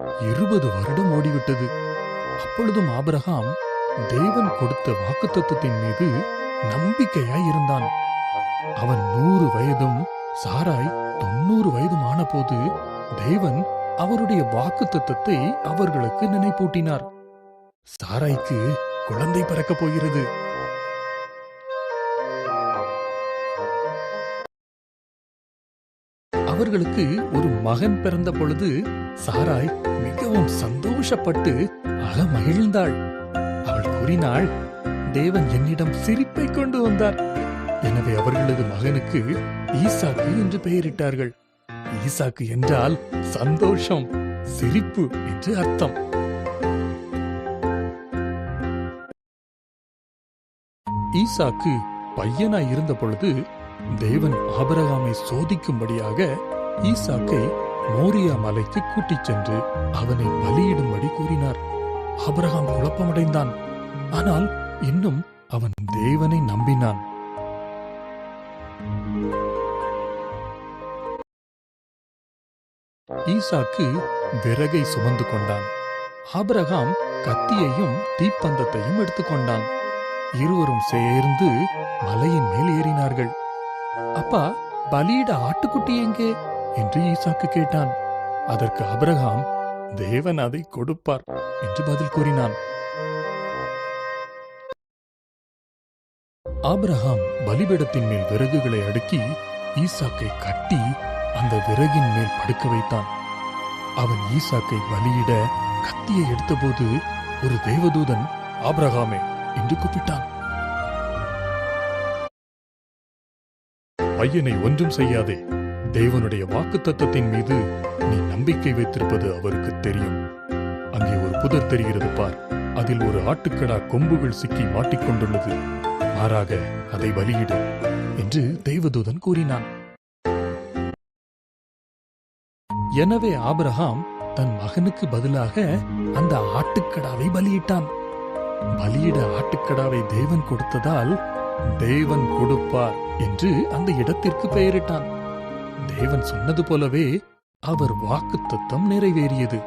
இருபது வருடம் ஓடிவிட்டது. அப்பொழுதும் ஆபிரகாம் தேவன் கொடுத்த வாக்குத்தத்தத்தின் மீது நம்பிக்கையாய் இருந்தான் அவன் நூறு வயதும் சாராய் தொண்ணூறு வயதும் ஆனபோது தேவன் அவருடைய வாக்குத்தத்தை அவர்களுக்கு நினைப்பூட்டினார். சாராய்க்கு குழந்தை பிறக்கப் போகிறது. அவர்களுக்கு ஒரு மகன் பிறந்த பொழுது சாராய் மிகவும் சந்தோஷப்பட்டு அழ மகிழ்ந்தாள் அவள் கூறினாள் தேவன் என்னிடம் சிரிப்பை கொண்டு வந்தார். எனவே அவர்களது மகனுக்கு ஈசாக்கு என்று பெயரிட்டார்கள். ஈசாக்கு என்றால் சந்தோஷம் சிரிப்பு என்று அர்த்தம். ஈசாக்கு பையனாய் இருந்த பொழுது தேவன் ஆபரகாமை சோதிக்கும்படியாக ஈசாக்கை மோரியா மலைக்கு கூட்டிச் சென்று அவனை பலியிடும்படி கூறினார். ஆபரகாம் குழப்பமடைந்தான். ஆனால் இன்னும் அவன் தேவனை நம்பினான். ஈசாக்கு விறகை சுமந்து கொண்டான். ஆபரகாம் கத்தியையும் தீப்பந்தத்தையும் எடுத்துக்கொண்டான் இருவரும் சேர்ந்து மலையின் மேல் ஏறினார்கள். அப்பா பலியிட ஆட்டுக்குட்டி எங்கே? என்று ஈசாக்கு கேட்டான். அதற்கு அபிரகாம் தேவன் அதை கொடுப்பார் என்று பதில் கூறினான். ஆபிரகாம் பலிபீடத்தின் மேல் விறகுகளை அடுக்கி ஈசாக்கை கட்டி அந்த விறகின் மேல் படுக்க வைத்தான். அவன் ஈசாக்கை பலியிட கத்தியை எடுத்தபோது ஒரு தேவதூதன் ஆபிரகாமே என்று கூப்பிட்டான். பையனை ஒன்றும் செய்யாதே. தேவனுடைய வாக்குத்தத்தத்தின் மீது நீ நம்பிக்கை வைத்திருப்பது அவருக்கு தெரியும். அங்கே ஒரு புதர் தெரிகிறது பார். அதில் ஒரு ஆட்டுக்கடா கொம்புகள் சிக்கி மாட்டிக்கொண்டுள்ளது. மாறாக அதை பலியிடு என்று தெய்வதூதன் கூறினான். எனவே ஆபிரஹாம் தன் மகனுக்கு பதிலாக அந்த ஆட்டுக்கடாவை பலியிட்டான். பலியிட ஆட்டுக்கடாவை தேவன் கொடுத்ததால் தேவன் கொடுப்பார் என்று அந்த இடத்திற்கு பெயரிட்டான். தேவன் சொன்னது போலவே அவர் வாக்குத்தத்தம் நிறைவேறியது.